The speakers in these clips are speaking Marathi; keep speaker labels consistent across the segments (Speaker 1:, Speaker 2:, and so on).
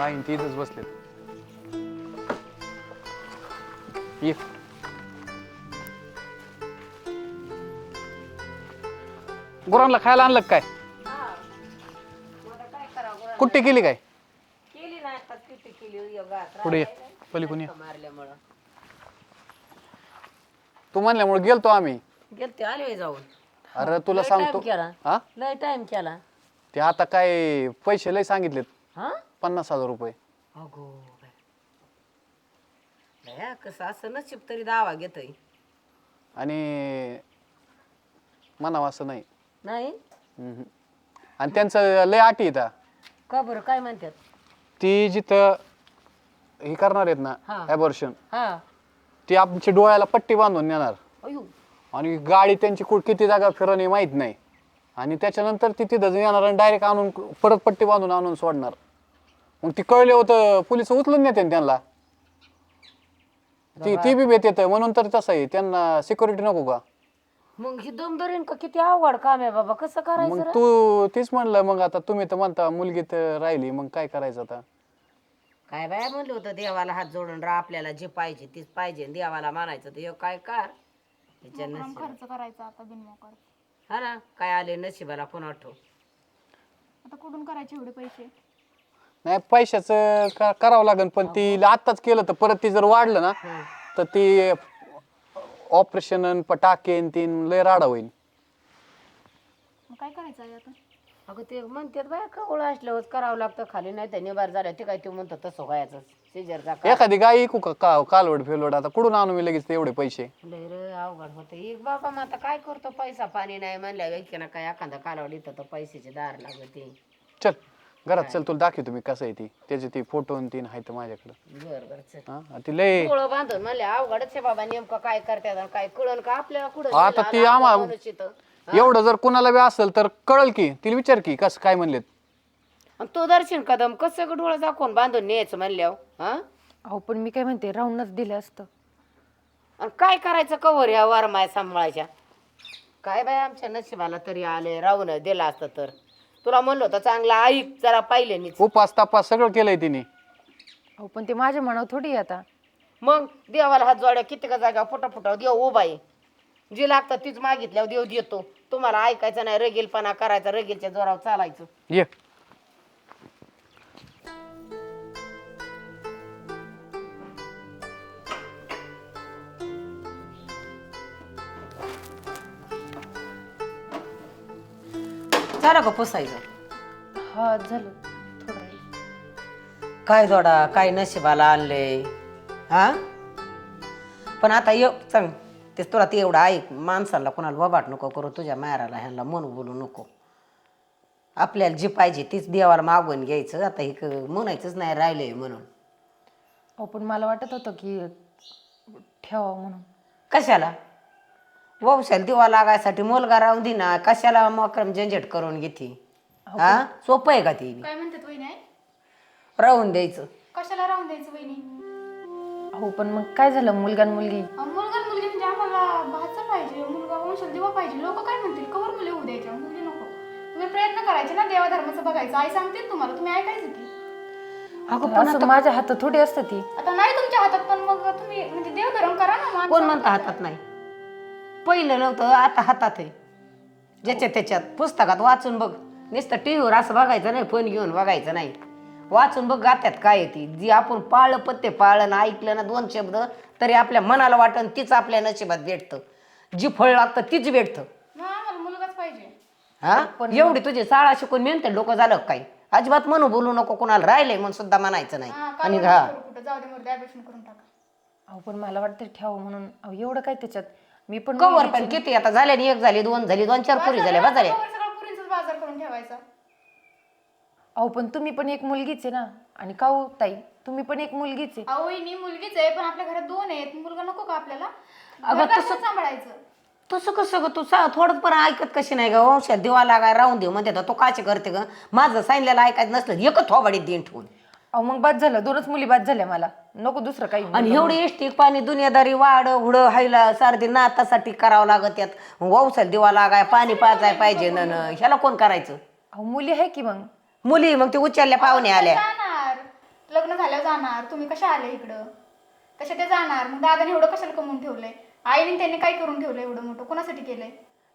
Speaker 1: राहीन ती इथंच बसलेत. ये. गुरांना खायला आणलं का काय?
Speaker 2: काय करावं
Speaker 1: कुट्टी केली काय?
Speaker 2: केली ना आता किती केली योगा
Speaker 1: पुढे ये पलीकडून ये.
Speaker 2: मारल्यामुळं
Speaker 1: तू म्हणल्यामुळे गेलतो आम्ही.
Speaker 2: आले जाऊन.
Speaker 1: अरे तुला
Speaker 2: लय time
Speaker 1: सांगतो.
Speaker 2: केला.
Speaker 1: हा?
Speaker 2: लय टाइम केला.
Speaker 1: ते आता काय पैसे लय सांगितलेत.
Speaker 2: हा?
Speaker 1: पन्नास हजार रुपये.
Speaker 2: अगो बाई. कसं असं नशीब तरी दावा घेतोय.
Speaker 1: आणि म्हणावं असं नाही.
Speaker 2: नाही?
Speaker 1: हम्म. आणि त्यांचं लय अटी येतात
Speaker 2: का बरं? काय म्हणतात?
Speaker 1: ती जिथं हे करणार आहेत ना
Speaker 2: हा.
Speaker 1: ॲबॉर्शन
Speaker 2: हा.
Speaker 1: ती आमच्या डोळ्याला पट्टी बांधून नेणार.
Speaker 2: अयो
Speaker 1: आणि गाडी त्यांची कुठ किती जागा फिरवणे माहीत नाही. आणि त्याच्यानंतर ती तिथं येणार आणि डायरेक्ट आणून परत पट्टी बांधून आणून सोडणार. मग ती कळले होतं पोलीस उचलून नेते ना त्यांना. ती ती बी भेट येतं म्हणून तर तसं आहे त्यांना सिक्युरिटी नको का?
Speaker 2: मग ही दमदरीन का किती अवघड काम आहे बाबा कसं करायचं
Speaker 1: मग
Speaker 2: रे?
Speaker 1: तू तीच म्हणलं मग आता तुम्ही तर म्हणता मुलगी तर राहिली मग काय करायचं आता?
Speaker 2: काय बाय म्हणलं होतं देवाला हात जोडून राहा आपल्याला जे पाहिजे तीच पाहिजे आणि देवाला मानायचं तर हे काय कर. त्याच्या नशीब
Speaker 3: खर्च करायचा आता बिनमोकार
Speaker 2: हा ना काय आले नशिबाला पुन्हा ठेव.
Speaker 3: आता कुठून करायचे एवढे पैसे?
Speaker 1: नाही पैशाचं का- करावं लागेल पण ती आत्ताच केलं तर परत ती जर वाढलं ना तर ती ऑपरेशन टाकेन तीन लय राडा होईल
Speaker 3: मग काय करायचं आहे आता?
Speaker 2: अगं ते म्हणतात बाय कवळ असल्यावर करावं लागतं खाली नाही तर निबार झालं ते काय ते म्हणतं तसं व्हायचं. सिजरचा का
Speaker 1: एखादी गाय ऐकू का का- कालवड फेलवड आता कुठून आणू मी लगेच ते एवढे पैसे?
Speaker 2: लय रे अवघड होतं. एक बाबा मग आता काय करतो? पैसा पाणी नाही म्हणल्या काय एखादा कालवड तर पैशाचे दार लागते.
Speaker 1: चल. घरात चल तुला दाखव तुम्ही कसं आहे ती. त्याचे ती फोटो आणि तीन आहेत माझ्याकडे.
Speaker 2: बर बर चल.
Speaker 1: हा? ती लय
Speaker 2: बांधून म्हणले अवघडच आहे बाबा नेमकं काय करतात आणि काय कळण का आपल्याला कुठं
Speaker 1: आता? ती आम्हा-. एवढं जर कुणाला बी असेल तर कळल की तिला विचार की कसं काय म्हणलेत.
Speaker 2: आणि तो दर्शन कदम कसं ग डोळं दाखवून बांधून न्यायचं म्हणल्यावर हा?
Speaker 4: अहो पण मी काय म्हणते राहूनच दिलं असतं.
Speaker 2: आणि काय करायचं कवर या वारमाय सांभाळायच्या? काय बाय आमच्या नशिबाला तरी आले राहून दिला असतं तर. तुला म्हणलं होतं चांगला ऐक जरा पाहिले नीच
Speaker 1: उपास तपास सगळं केलंय तिने.
Speaker 4: अहो पण ते माझ्या मनावर थोडी आहे आता.
Speaker 2: मग देवाला हात जोड्या किती का जागा फुटा फुटा देव उभा आहे. जे लागतं तीच मागितल्यावर देव देतो. तुम्हाला ऐकायचं नाही रगीलपणा करायचा रगीलच्या जोरावर चालायचं.
Speaker 1: ये.
Speaker 2: झालं का पुसायचं?
Speaker 4: हा झालं. थोडं राहिलं.
Speaker 2: काय जोडा काय नशिबाला आणले? हा? पण आता ये सांग ते तुला ते एवढं ऐक. माणसाला कोणाला वबाट नको करू. तुझ्या मायराला ह्यांना मन बोलू नको. आपल्याला जी पाहिजे तीच देवाला मागून घ्यायचं. आता हे क- म्हणायचंच नाही राहिलंय म्हणून.
Speaker 4: अहो पण मला वाटत होतं की ठेवावं म्हणून.
Speaker 2: कशाला? वंशाला दिवा लागायसाठी मुलगा राहून दे ना कशाला मक्रम झंझट करून घेते? हा? सोपं आहे का ती?
Speaker 3: काय म्हणतात वहिनी?
Speaker 2: राहून द्यायचं.
Speaker 3: कशाला राहून द्यायचं वहिनी?
Speaker 4: अहो पण मग काय झालं मुलगा आणि मुलगी?
Speaker 3: अहो, मुलगा आणि मुलगी म्हणजे आम्हाला भाचा पाहिजे मुलगा वंशाला दिवा पाहिजे. लोक काय म्हणतील? कवर मुले होऊ द्यायच्या मुलगी नको. तुम्ही प्रयत्न करायचे ना देवा धर्माचं बघायचं. आई सांगते ना तुम्हाला तुम्ही ऐकायचं की.
Speaker 2: अगं पण
Speaker 4: असं माझ्या हातात थोडी असतं ती.
Speaker 3: आता नाही तुमच्या हातात पण मग तुम्ही म्हणजे देवधर्म करा ना.
Speaker 2: कोण म्हणतं हातात नाही? पहिलं नव्हतं आता हातात आहे. ज्याच्या त्याच्यात पुस्तकात वाचून बघ. नुसतं टी व्हीवर असं बघायचं नाही फोन घेऊन बघायचं नाही. वाचून बघ गात्यात काय येते जी आपण पाळलं पत्ते पाळलं ना ऐकलं ना दोन शब्द तरी आपल्या मनाला वाटन तीच आपल्या नशिबात भेटतं. जी फळ लागतं तीच भेटतं.
Speaker 3: मग आम्हाला मुलगाच पाहिजे.
Speaker 2: हा? एवढी तुझी शाळा शिकून मिळते डोकं झालं का काही अजिबात म्हणू बोलू नको कोणाला राहिलंय म्हणून सुद्धा म्हणायचं नाही.
Speaker 3: हा
Speaker 2: आणि हा.
Speaker 3: करू कुठं जाऊ दे मोरदे ऍडमिशन करून टाका.
Speaker 4: अहो पण मला वाटतं ठेवावं म्हणून. अहो एवढं काय त्याच्यात? मी पण
Speaker 2: कवर पण किती आता झाले आणि एक झाली दोन झाली दोन चार पुरी झाल्या बा झाल्या
Speaker 3: कवर सगळं पुरींचाच बाजार करून ठेवायचा.
Speaker 4: अहो पण तुम्ही पण एक मुलगीच आहे ना. आणि काऊ ताई तुम्ही पण एक मुलगीच आहे.
Speaker 3: अहो वहिनी मुलगीच आहे पण आपल्या घरात दोन आहेत. मुलगा नको का आपल्याला?
Speaker 2: अगं,
Speaker 3: घर
Speaker 2: तसं-
Speaker 3: कसं सांभाळायचं?
Speaker 2: तसं कसं ग तू सा थोडं पण ऐकत कशी नाही ग? वंशात दिवा लागाय राहून देऊ म्हणते तो काचे करते ग? माझं सांगितलेलं ऐकायचं नसलं एकच थोबाडीत देऊन ठेवून.
Speaker 4: अहो मग बाद झालं. दोनच मुली बाद झाल्या मला. नको दुसरं काही
Speaker 2: आणि एवढी एसटी पाणी दुनियादारी वाढ हुडं हायला सारदी नातासाठी करावं लागत यात. वंशात दिवा लागाय पाणी पाजाय पाहिजे न न. ह्याला कोण करायचं?
Speaker 4: अहो मुली आहे की मग?
Speaker 2: मुली मग ते उचलल्या पाहुणे आल्या.
Speaker 3: जाणार? लग्न झाल्यावर जाणार. तुम्ही कशा आले इकडं? कशा ते जाणार? मग दादाने एवढं कशाला कमवून ठेवलंय? आईने त्यांनी काय करून ठेवलंय एवढं मोठं? कोणासाठी केलंय?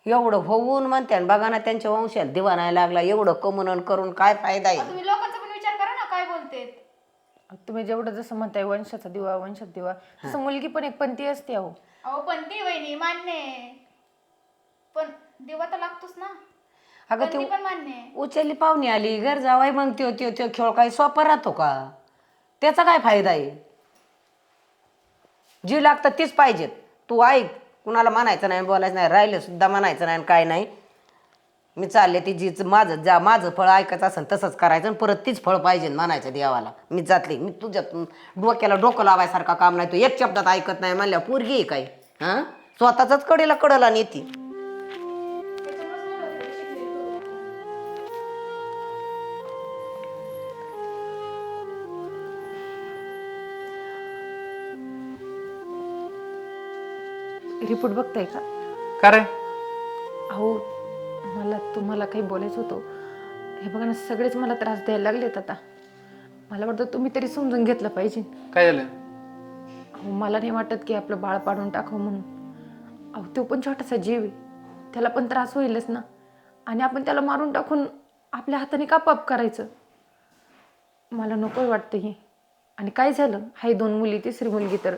Speaker 2: एवढं होऊन म्हणते आणि बघा ना त्यांच्या वंशात दिवा नाही लागला. एवढं कमवून करून काय फायदा आहे?
Speaker 3: तुम्ही करा बोलतेत
Speaker 4: तुम्ही जेवढं जसं म्हणताय वंशाचा दिवा वंशात दिवा तसं मुलगी पण एक पंथी असते अहो.
Speaker 3: अहो पण ती वहिनी मान्य आहे. पण दिवा तर लागतोच ना.
Speaker 2: अगं
Speaker 3: पण ती
Speaker 2: ते
Speaker 3: पण मान्य आहे.
Speaker 2: उचलली पाहुणी आली घर जावाय मग त्यो त्यो त्यो खेळ काय सोपा राहतो का? त्याचा काय फायदा आहे? जी लागतं तीच पाहिजेत. तू ऐक कुणाला म्हणायचं नाही बोलायचं नाही राहिलं सुद्धा म्हणायचं नाही आणि काय नाही. मी चालले ती जीच माझं जा माझं फळ ऐकायचं असेल तसंच करायचं आणि परत तीच फळ पाहिजे म्हणायचं देवाला. मी जातली मी तुझ्या डोक्याला डोकं लावायसारखा काम नाही तू एक शब्दात ऐकत नाही म्हणल्यावर पोरगी आहे काय? हां? स्वतःच कडेला कडला नेती.
Speaker 4: रिपोर्ट बघताय का?
Speaker 1: का रे?
Speaker 4: अहो मला तुम्हाला काही बोलायचं होतं. हे बघा ना सगळेच मला त्रास द्यायला लागलेत आता. मला वाटतं तुम्ही तरी समजून घेतलं पाहिजे.
Speaker 1: काय झालं?
Speaker 4: अहो मला नाही वाटत की आपलं बाळ पाडून टाकावं म्हणून. अहो तो पण छोटासा जीव आहे. त्याला पण त्रास होईलच ना. आणि आपण त्याला मारून टाकून आपल्या हाताने का पाप करायचं? मला नको वाटतं हे. आणि काय झालं? हाय दोन मुली तिसरी मुलगी तर.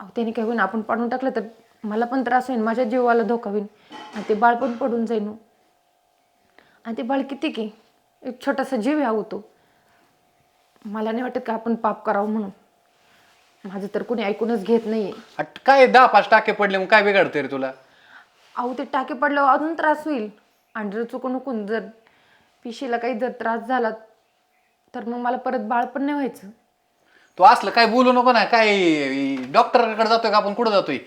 Speaker 4: अहो त्याने काय होईन आपण पाडून टाकलं तर मला पण त्रास होईल माझ्या जीवाला धोका होईल आणि ते बाळ पण पडून जाईन हो. आणि ते बाळ किती की एक छोटासा जीव आहे तो. मला नाही वाटत का आपण पाप करावं म्हणून. माझं तर कोणी ऐकूनच घेत नाहीये.
Speaker 1: अट- काय दहा पाच टाके पडले मग काय बिघडते रे तुला?
Speaker 4: अहो ते टाके पडल्यावर अजून त्रास होईल. आणि जर चुकून हुकून जर पिशीला काही जर त्रास झाला तर मग मला परत बाळ पण नाही व्हायचं.
Speaker 1: तू असलं काय बोलू नको ना काय डॉक्टरकडे जातोय का आपण कुठं जातोय?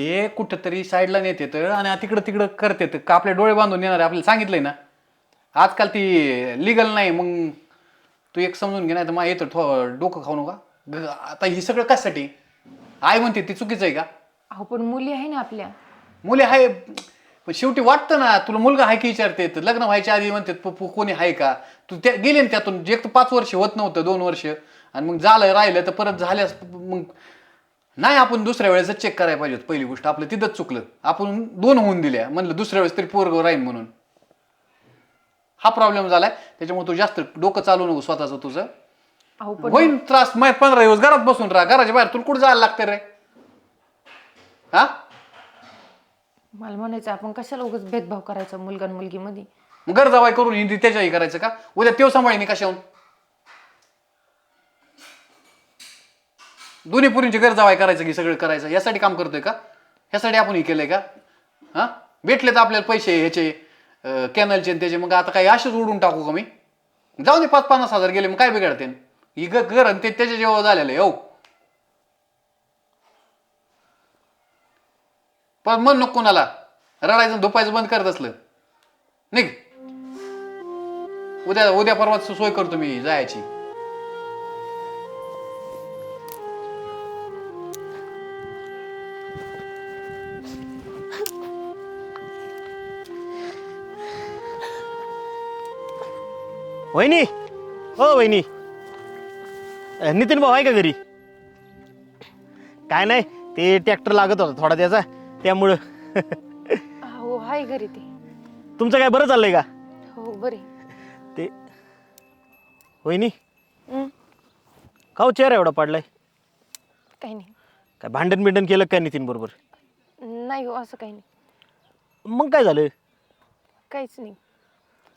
Speaker 1: ते कुठंतरी साईडला नेते तर आणि तिकडं तिकडं करते का आपले डोळे बांधून येणार आपल्याला सांगितलंय ना. आजकाल ती लिगल नाही मग तू एक समजून घे नाही तर मग येतं थो डोकं खाऊ नका. ग- आता ही सगळं कशासाठी? आई म्हणते ती चुकीचं आहे का?
Speaker 4: अहो पण मुली आहे ना आपल्या.
Speaker 1: मुली आहे पण शेवटी वाटतं ना तुला मुलगा आहे की विचारते? तर लग्न व्हायच्या आधी म्हणते प- प- कोणी आहे का? तू त्या गेले ना त्यातून जे एक तर पाच वर्ष होत नव्हतं दोन वर्ष. आणि मग झालं राहिलं तर परत झाल्यास मग नाही आपण दुसऱ्या वेळेस चेक करायला पाहिजे होतं. पहिली गोष्ट आपलं तिथंच चुकलं. आपण दोन होऊन दिल्या. म्हणलं दुसऱ्या वेळेस तरी पोरग राहीन म्हणून. हा प्रॉब्लेम झालाय. त्याच्यामुळे तू जास्त डोकं चालू नको स्वतःचं तुझं.
Speaker 4: अहो पण
Speaker 1: होईन त्रास. माहीत पंधरा दिवस घरात बसून राहा. घराच्या बाहेर तुला कुठं जायला लागतं रे? हा?
Speaker 4: मला म्हणायचं आपण कशाला उगाच भेदभाव करायचा मुलगा आणि मुलगीमध्ये?
Speaker 1: मग घर जावाय करून हिंदी त्याच्याही करायचं का? उद्या तेव सांभाळीने कशाहून? दोन्ही पुरींची गरजा जावाय करायचं की सगळं करायचं. यासाठी काम करतोय का? ह्यासाठी आपण हे केलंय का? हा? भेटले तर आपल्याला पैसे ह्याचे कॅनलचे त्याचे. मग आता काही असेच उडून टाकू का मी? जाऊ दे पाच पन्नास हजार गेले मग काय बिघडते? ही ग- घर आणि ते त्याच्या जेव्हा झालेलं आहे हो. पण मन नको कोणाला. रडायचं आणि धुपायचं बंद करत असलं. निघ. उद्या उद्या परवा सोय करतो मी जायची.
Speaker 5: वहिनी. हो वहिनी. अ, नितीन भाऊ आहे का घरी? काय नाही ते ट्रॅक्टर लागत होता थोडा त्याचा त्यामुळं.
Speaker 4: हो हाय घरी ते.
Speaker 5: तुमचं काय बरं चाललंय का?
Speaker 4: हो बरे
Speaker 5: ते. वहिनी. का हो चेहरा एवढा पडलाय?
Speaker 4: काही नाही.
Speaker 5: काय भांडण बिंडण केलं काय नितीन बरोबर?
Speaker 4: नाही हो असं काही नाही.
Speaker 5: मग काय झालं?
Speaker 4: काहीच नाही.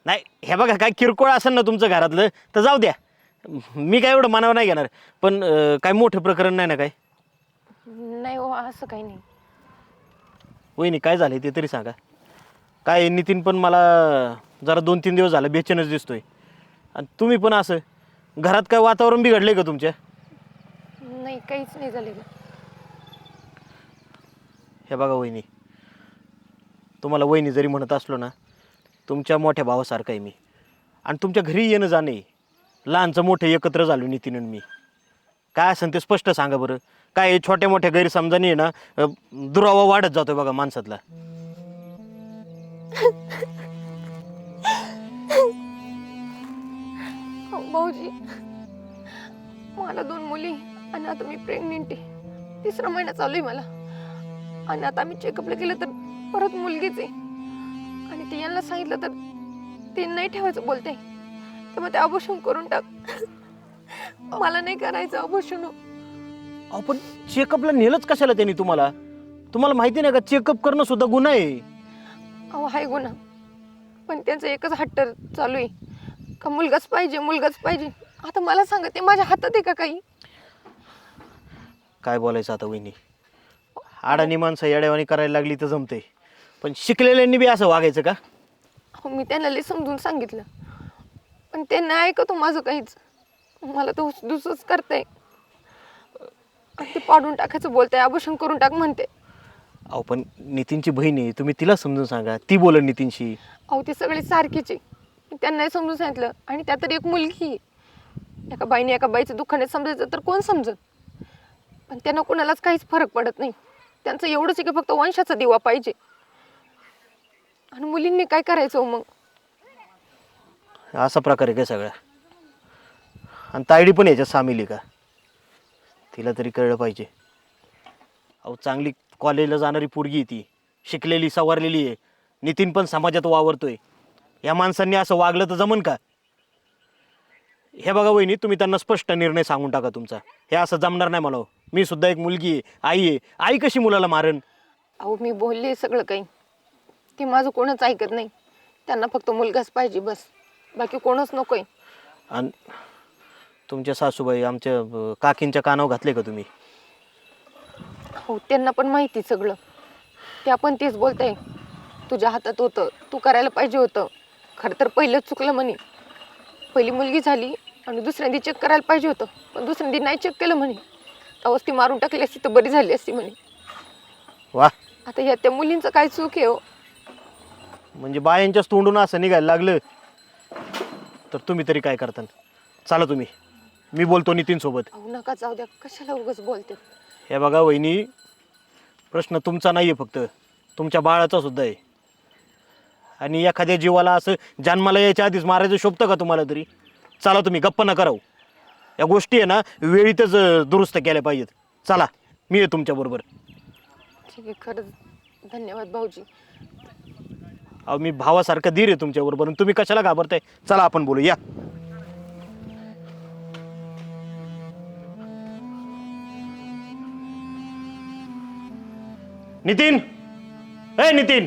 Speaker 5: नाही हे बघा काय किरकोळ असेल ना तुमचं घरातलं तर जाऊ द्या. मी काय एवढं मानावं नाही घेणार पण अ, काय मोठं प्रकरण नाही ना काय?
Speaker 4: नाही हो असं काही नाही.
Speaker 5: वहिनी काय झालं ते तरी सांगा. काय नितीन पण मला जरा दोन तीन दिवस झालं बेचैनच दिसतोय. आणि तुम्ही पण असं घरात काय वातावरण बिघडलंय का तुमच्या?
Speaker 4: नाही काहीच नाही झालेलं.
Speaker 5: हे बघा वहिनी. तुम्हाला वहिनी जरी म्हणत असलो ना तुमच्या मोठ्या भावासारखं आहे मी. आणि तुमच्या घरी येणं जाणं आहे लहानचं मोठं एकत्र झालो नितीन आणि मी. काय असेल ते स्पष्ट सांगा बरं. काय हे छोट्या मोठ्या गैरसमजाने आहे ना अ, दुरावा वाढत जातोय बघा माणसातला.
Speaker 4: भाऊजी मला दोन मुली आणि आता मी प्रेग्नेंट आहे. तिसरा महिना चालू आहे मला. आणि आता आम्ही चेकअपला गेलं तर परत मुलगीच आहे. आणि ते यांना सांगितलं तर ते नाही ठेवायचं बोलते. तर मग ते अबोशन करून टाक. मला नाही करायचं अबोशन
Speaker 5: अहो पण चेकअपला नेलंच कशाला त्यांनी तुम्हाला? तुम्हाला माहिती नाही का चेकअप करणं सुद्धा गुन्हा आहे.
Speaker 4: अहो हाय गुन्हा. पण त्यांचं एकच हट्ट चालू आहे. का मुलगाच पाहिजे मुलगाच पाहिजे. आता मला सांगा ते माझ्या हातात आहे का काही?
Speaker 5: काय बोलायचं आता वहिनी? आडानी माणसं येड्यावानी करायला लागली तर जमते पण शिकलेल्यांनी बी असं वागायचं का?
Speaker 4: हो मी त्यांना लई समजून सांगितलं. पण ते नाही ऐकतो माझं काहीच. मला तो दुसरंच करते ते पाडून टाकायचं बोलते आभूषण करून टाक म्हणते.
Speaker 5: अहो पण नितीनची बहीण आहे तुम्ही तिला समजून सांगा. ती बोलल नितीनशी.
Speaker 4: अहो ती सगळी सारखीच. त्यांनाही समजून सांगितलं. आणि त्यात तरी एक मुलगी आहे. एका बाईने एका बाईचं दुःख नाही समजायचं तर कोण समजत पण त्यांना कोणालाच काहीच फरक पडत नाही. त्यांचं एवढंच आहे की फक्त वंशाचा दिवा पाहिजे. आणि मुलींनी काय करायचं हो मग?
Speaker 5: असा प्रकार आहे काय सगळा? आणि तायडी पण याच्यात सामील आहे का? तिला तरी कळलं पाहिजे. अहो चांगली कॉलेजला जाणारी पोरगी आहे ती. शिकलेली सवारलेली आहे. नितीन पण समाजात वावरतोय. या माणसांनी असं वागलं तर जमन का? हे बघा वहिनी तुम्ही त्यांना स्पष्ट निर्णय सांगून टाका तुमचा. हे असं जमणार नाही मला मी सुद्धा एक मुलगी आहे आई आहे. आई कशी मुलाला मारण
Speaker 4: अहो मी बोलले सगळं काही. ते माझं कोणच ऐकत नाही. त्यांना फक्त मुलगाच पाहिजे बस. बाकी कोणच नकोय.
Speaker 5: आणि तुमच्या सासूबाई आमच्या अं, काकींच्या कानावर घातले का तुम्ही?
Speaker 4: हो त्यांना पण माहिती सगळं. त्या पण तेच बोलताय. तुझ्या हातात होतं तू करायला पाहिजे होतं. खरं तर पहिलंच चुकलं म्हणे. पहिली मुलगी झाली आणि दुसऱ्यांदी चेक करायला पाहिजे होतं. पण दुसऱ्यांदी नाही चेक केलं म्हणे. तेव्हाच ती मारून टाकली असती तर बरी झाली असती म्हणे.
Speaker 5: वा.
Speaker 4: आता या त्या मुलींचं काय चूक आहे हो?
Speaker 5: म्हणजे बायांच्याच तोंडून असं निघायला लागलं. तर तुम्ही तरी काय करता चला तुम्ही. मी बोलतो नितीन सोबत.
Speaker 4: अहो नका जाऊ द्या. कशाला उगाच बोलते?
Speaker 5: हे बघा वहिनी प्रश्न तुमचा नाही आहे फक्त. तुमच्या बाळाचा सुद्धा आहे. आणि एखाद्या जीवाला असं जन्माला यायच्या आधीच मारायचं शोभतं का तुम्हाला तरी? चला तुम्ही गप्प नका राहू या गोष्टी आहे ना वेळीतच अं, दुरुस्त केल्या पाहिजेत. चला मी आहे तुमच्याबरोबर
Speaker 4: ठीक आहे खरंच धन्यवाद भाऊजी.
Speaker 5: अहो मी भावासारखं धीर आहे तुमच्याबरोबर आणि तुम्ही कशाला घाबरताय? चला आपण बोलू. या. नितीन! ए नितीन!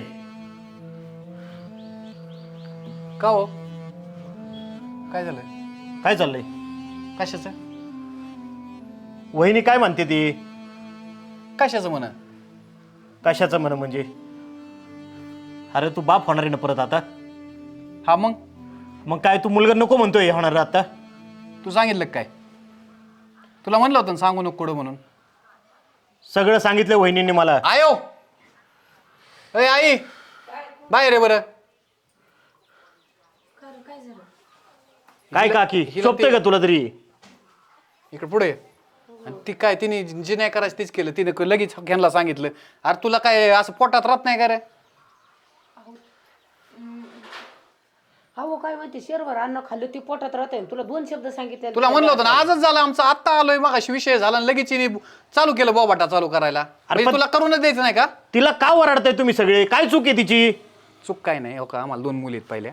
Speaker 1: का हो? काय झालं
Speaker 5: काय चाललंय?
Speaker 1: कशाचं?
Speaker 5: वहिनी काय म्हणते ती?
Speaker 1: कशाचं म्हणा?
Speaker 5: कशाचं म्हण म्हणजे? अरे तू बाप होणार आहे ना परत आता?
Speaker 1: हा मग?
Speaker 5: मग काय तू मुलगा नको म्हणतोय होणार आता?
Speaker 1: तू सांगितलं का काय? तुला म्हणलं होतं ना सांगू नको कुठं म्हणून.
Speaker 5: सगळं सांगितलं वहिनींनी मला.
Speaker 1: आयो! अय आई! बाहेर आहे बरं.
Speaker 5: काय काकी? शोभतंय का तुला तरी?
Speaker 1: इकडे पुढे ये. आणि ती काय तिने जे नाही करायचं तीच केलं. तिने क- लगेच घ्यायला सांगितलं. अरे तुला काय असं पोटात राहत नाही का रे?
Speaker 2: अहो काय माहिती शेरभर अन्न खाल्लं ती पोटात राहते तुला दोन शब्द सांगितले.
Speaker 1: तुला म्हणलं होतं ना आजच झालं आमचा आत्ता आलोय मग विषय झाला आणि लगेच तिने चालू केलं बोबाटा चालू करायला.
Speaker 5: अरे
Speaker 1: म्हणजे
Speaker 5: पण-
Speaker 1: तुला करूनच द्यायचं नाही का?
Speaker 5: तिला का वराडताय तुम्ही सगळे? काय चूक आहे तिची?
Speaker 1: चूक काय नाही हो का? आम्हाला दोन मुली आहेत पहिल्या.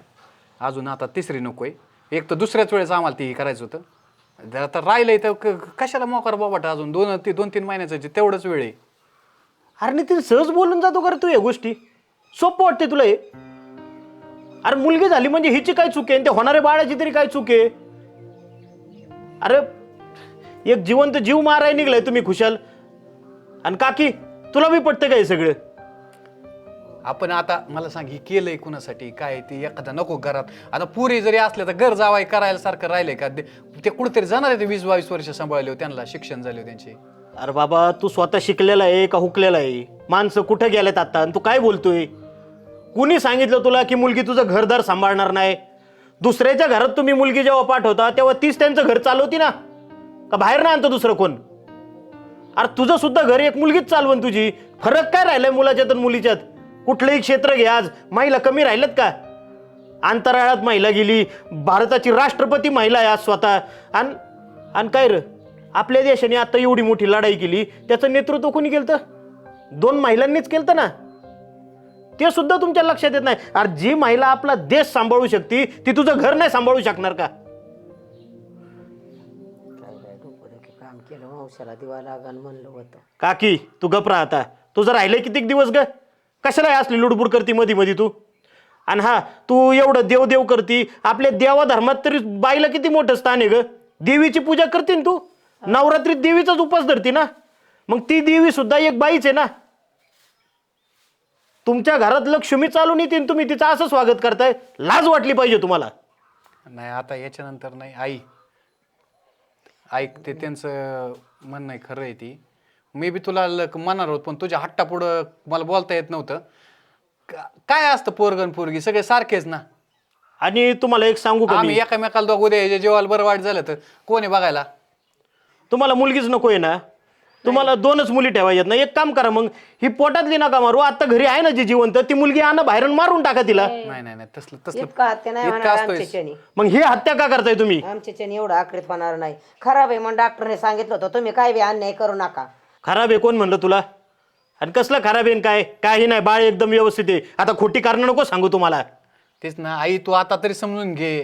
Speaker 1: अजून आता तिसरी नकोय. एक तर दुसऱ्याच वेळेस आम्हाला ती करायचं होतं. जर आता राहिलंय तर क- कशाला मोकार बोबाटा अजून? दोन ती दोन तीन महिन्याचं जे तेवढंच वेळ आहे.
Speaker 5: अरे नितीन सहज बोलून जातो का रे तू या गोष्टी. सोपं वाटते तुला हे. अरे मुलगी झाली म्हणजे हिची काय चूक आहे? आणि ते होणाऱ्या बाळाची तरी काय चूक आहे? अरे एक जिवंत जीव माराय निघलाय तुम्ही खुशाल. आणि काकी तुला बी पटतं काय सगळं?
Speaker 1: आपण आता मला सांग ही केलंय कुणासाठी? काय ते एखादा नको घरात. आता पुरी जरी असले तर घर जावाय करायला सारखं राहिलंय का? ते- ते कुठेतरी जाणार आहे ते वीस बावीस वर्ष सांभाळले हो त्यांना शिक्षण झाले हो त्यांचे.
Speaker 5: अरे बाबा तू स्वतः शिकलेला आहे का हुकलेला आहे? माणसं कुठं गेलेत आता? आणि तू काय बोलतोय? कुणी सांगितलं तुला की मुलगी तुझं घरदार सांभाळणार नाही? दुसऱ्याच्या घरात तुम्ही मुलगी जेव्हा पाठवता तेव्हा तीच त्यांचं घर चालवती ना? का बाहेर ना आणतं दुसरं कोण? अरे तुझं सुद्धा घर एक मुलगीच चालवण तुझी. फरक काय राहिलाय मुलाच्यात आणि मुलीच्यात? कुठलंही क्षेत्र घे आज. महिला कमी राहिल्यात का? अंतराळात महिला गेली भारताची राष्ट्रपती महिला आहे आज स्वतः. आणि आणि काय र? आपल्या देशाने आता एवढी मोठी लढाई केली त्याचं नेतृत्व कोणी केलं तर दोन महिलांनीच केलं ना? ते सुद्धा तुमच्या लक्षात येत नाही. अरे जी महिला आपला देश सांभाळू शकते ती तुझं घर नाही सांभाळू शकणार का?
Speaker 2: काय काय डोकं काम केलं वंशाला दिवा लागण म्हणलं होतं.
Speaker 5: काकी तू गपरा आता. तुझं राहिलंय कितीक दिवस ग? कशाला हे असली लुडबुड करती मध्ये मध्ये तू? आणि हा तू एवढं देव देव करती आपल्या देवा धर्मात तरी बाईला किती मोठं स्थान आहे ग? देवीची पूजा करते ना तू? नवरात्रीत देवीचाच उपास धरती ना? मग ती देवी सुद्धा एक बाईच आहे ना? तुमच्या घरात लक्ष्मी चालून येते आणि तुम्ही तिचं असं स्वागत करताय लाज वाटली पाहिजे तुम्हाला.
Speaker 1: नाही आता याच्यानंतर नाही. आई ऐक ते त्यांचं म्हणणं आहे खरं आहे ती. मी बी तुला ल- म्हणणार होत पण तुझ्या हट्टापुढं मला बोलता येत नव्हतं. का- काय असतं पोरगण पोरगी? सगळे सारखेच ना.
Speaker 5: आणि तुम्हाला एक सांगू का
Speaker 1: आम्ही? एकामेकाला दोघ उद्या जेवायला बरं वाईट झालं तर कोण आहे बघायला?
Speaker 5: तुम्हाला मुलगीच नको आहे ना? तुम्हाला दोनच मुली ठेवायच्यात ना. एक काम करा मग ही पोटातली नका मारू. आता घरी आहे ना जी जिवंत ती मुलगी आणा बाहेरून मारून टाका तिला.
Speaker 1: नाही नाही नाही तसलं तसलं.
Speaker 2: इतका हत्या नाही
Speaker 1: इतकं
Speaker 2: होणार
Speaker 1: असतोय.
Speaker 2: आमच्याच्यानी
Speaker 5: मग ही हत्या का करताय तुम्ही?
Speaker 2: एवढं आकृत होणार नाही. खराब आहे म्हणून डॉक्टरने सांगितलं होतं तुम्ही काय बी अन्याय करू नका.
Speaker 5: खराब आहे कोण म्हणलं तुला? आणि कसलं खराब आहे न काय? काही नाही बाळ एकदम व्यवस्थित आहे. आता खोटी कारण नको सांगू तुम्हाला.
Speaker 1: तेच ना आई तू आता तरी समजून घे.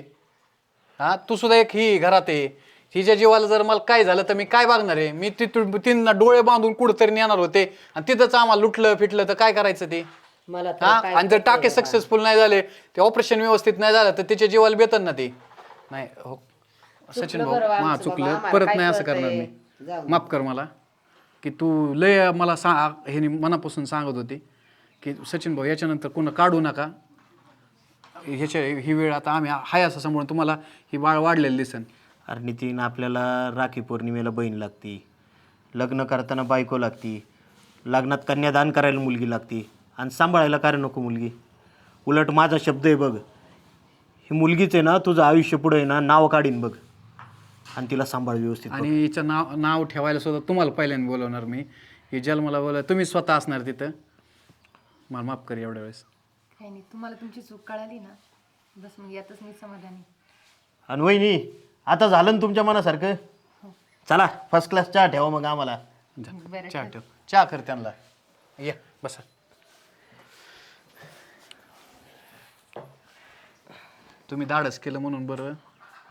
Speaker 1: हा तू सुद्धा एक ही घरात आहे. हिच्या जीवाला जर मला काय झालं तर मी काय बघणार आहे? मी तिथून तीन डोळे बांधून कुठंतरी नेणार होते. आणि तिथंच आम्हाला लुटलं फिटलं तर काय करायचं ते?
Speaker 2: मला तर
Speaker 1: हा?
Speaker 2: काय
Speaker 1: आणि जर टाके सक्सेसफुल नाही. झाले ते ऑपरेशन व्यवस्थित नाही झालं तर त्याच्या जीवाला बेतन ना ते? नाही हो. सचिन भाऊ
Speaker 2: बरं
Speaker 1: मा चुकलं.
Speaker 2: आम्हाला
Speaker 1: परत
Speaker 2: काय
Speaker 1: नाही असं
Speaker 2: कळतंय?
Speaker 1: करणार
Speaker 2: जाऊ
Speaker 1: मी माफ कर मला. की तू लय मला सा हे मनापासून सांगत होती की सचिन भाऊ याच्यानंतर कोणा काढू नका. ह्याच्या ही वेळ आता आम्ही हाय असं समोरून तुम्हाला ही बाळ वाढलेलं दिसन.
Speaker 5: अरे नितीन आपल्याला राखी पौर्णिमेला बहीण लागती. लग्न करताना बायको लागती. लग्नात कन्यादान करायला मुलगी लागती. आणि सांभाळायला काय नको मुलगी? उलट माझा शब्द आहे बघ. ही मुलगीच आहे ना तुझं आयुष्य पुढे आहे ना नाव काढीन बघ. आणि तिला सांभाळ व्यवस्थित.
Speaker 1: आणि हिचं नाव नाव ठेवायला सुद्धा तुम्हाला पहिल्यांदा बोलवणार मी. ही जन्माला बोला तुम्ही स्वतः असणार तिथं. मला माफ कर एवढ्या वेळेस.
Speaker 4: काही नाही तुम्हाला तुमची चूक कळाली ना? बस मग यातच मी समाधानी.
Speaker 5: आणि वहिनी आता झालं ना तुमच्या मनासारखं? चला. फर्स्ट क्लास चहा ठेवा मग आम्हाला.
Speaker 1: चहा ठेव. चहा कर त्यांना. या बसा. तुम्ही धाडस केलं म्हणून बरं.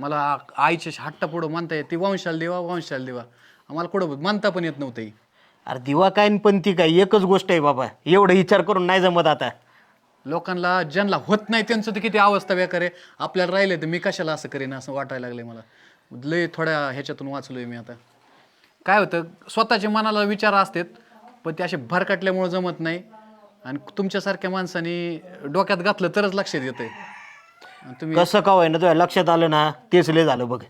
Speaker 1: मला आईच्या हट्टा पुढं म्हणता येत. ती वंशाल देवा वंशाल देवा. आम्हाला कुठं म्हणता पण येत नव्हतं हे.
Speaker 5: अरे दिवा काय न पण ती काय एकच गोष्ट आहे बाबा. एवढं विचार करून नाही जमत आता.
Speaker 1: लोकांना ज्यांना होत नाही त्यांचं तर किती अवस्था बेकार आहे. आपल्याला राहिले तर मी कशाला असं करेन असं वाटायला लागले मला. लय थोड्या ह्याच्यातून वाचलोय मी आता. काय होतं स्वतःच्या मनाला विचार असतात पण ते असे भरकटल्यामुळे जमत नाही. आणि तुमच्यासारख्या माणसाने डोक्यात घातलं तरच लक्षात येतंय. आणि तुम्ही
Speaker 5: कसं का ना तुझ्या लक्षात आलं ना तेच लय झालं बघ.